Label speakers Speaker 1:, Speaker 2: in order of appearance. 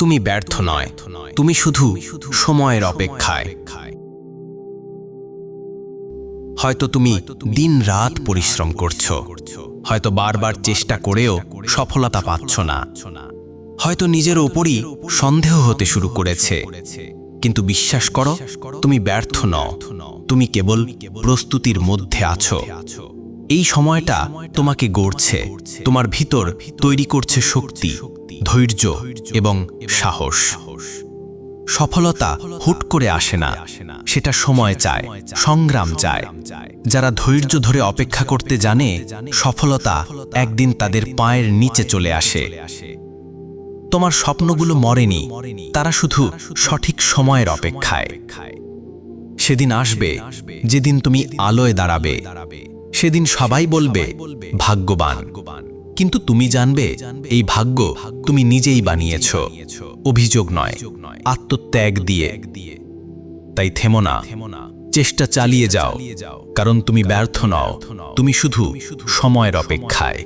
Speaker 1: তুমি ব্যর্থ নয়, তুমি শুধু সময়ের অপেক্ষায়। হয়তো তুমি দিন রাত পরিশ্রম করছ, হয়তো বারবার চেষ্টা করেও সফলতা পাচ্ছ না, হয়তো নিজের ওপরই সন্দেহ হতে শুরু করেছে। কিন্তু বিশ্বাস করো, তুমি ব্যর্থ নও, তুমি কেবল প্রস্তুতির মধ্যে আছো। এই সময়টা তোমাকে গড়ছে, তোমার ভিতর তৈরি করছে শক্তি ধৈর্য এবং সাহস। সফলতা হুট করে আসে না, সেটা সময় চায়, সংগ্রাম চায়। যারা ধৈর্য ধরে অপেক্ষা করতে জানে, সফলতা একদিন তাদের পায়ের নিচে চলে আসে। তোমার স্বপ্নগুলো মরেনি, তারা শুধু সঠিক সময়ের অপেক্ষায়। সেদিন আসবে, যেদিন তুমি আলোয় দাঁড়াবে। সেদিন সবাই বলবে, ভাগ্যবান। কিন্তু তুমি জানবে, এই ভাগ্য তুমি নিজেই বানিয়েছ। অভিযোগ নয়, আত্মত্যাগ দিয়ে। তাই থেমো না, চেষ্টা চালিয়ে যাও, কারণ তুমি ব্যর্থ নও। তুমি শুধু সময়ের অপেক্ষায়।